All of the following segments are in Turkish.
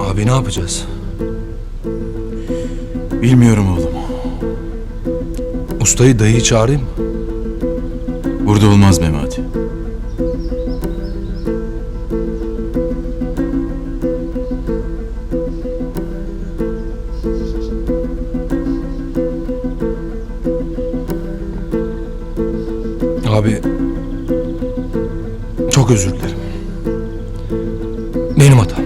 Abi ne yapacağız? Bilmiyorum oğlum. Ustayı dayıyı çağırayım mı? Burada olmaz Memati. Abi çok özür dilerim. Benim hatam.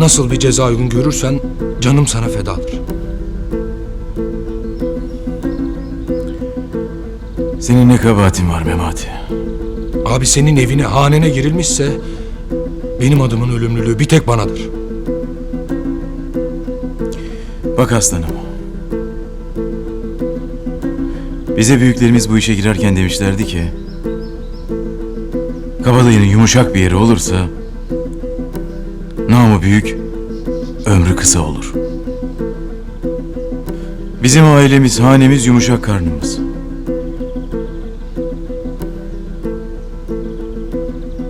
Nasıl bir ceza uygun görürsen canım sana fedadır. Senin ne kabahatin var Memati? Abi senin evine, hanene girilmişse benim adımın ölümlülüğü bir tek banadır. Bak aslanım. Bize büyüklerimiz bu işe girerken demişlerdi ki... Kabadayının yumuşak bir yeri olursa... Namı büyük, ömrü kısa olur. Bizim ailemiz, hanemiz yumuşak karnımız.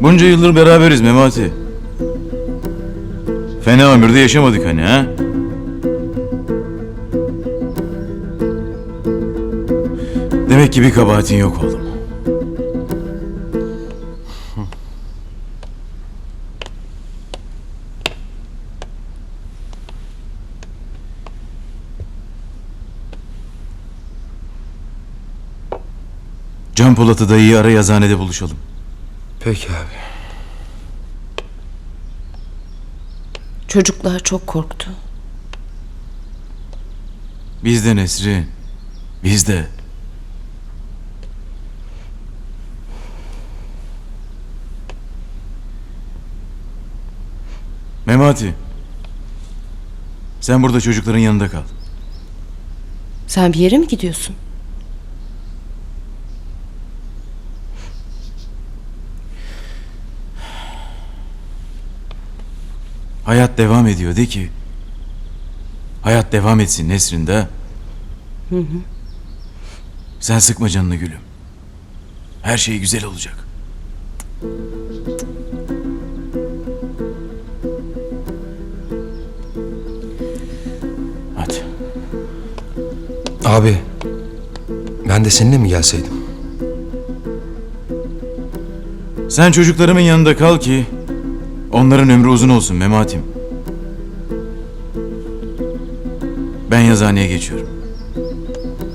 Bunca yıldır beraberiz Memati. Fena ömürde yaşamadık hani ha? Demek ki bir kabahatin yok oğlum. Can Polat'ı dayıyı ara yazhanede buluşalım. Peki abi. Çocuklar çok korktu. Biz de Nesrin. Biz de. Memati. Sen burada çocukların yanında kal. Sen bir yere mi gidiyorsun? Hayat devam ediyor de ki. Hayat devam etsin Nesrin de. Sen sıkma canını gülüm. Her şey güzel olacak. Hadi. Abi ben de seninle mi gelseydim? Sen çocuklarımın yanında kal ki onların ömrü uzun olsun Mematim. Ben yazıhaneye geçiyorum.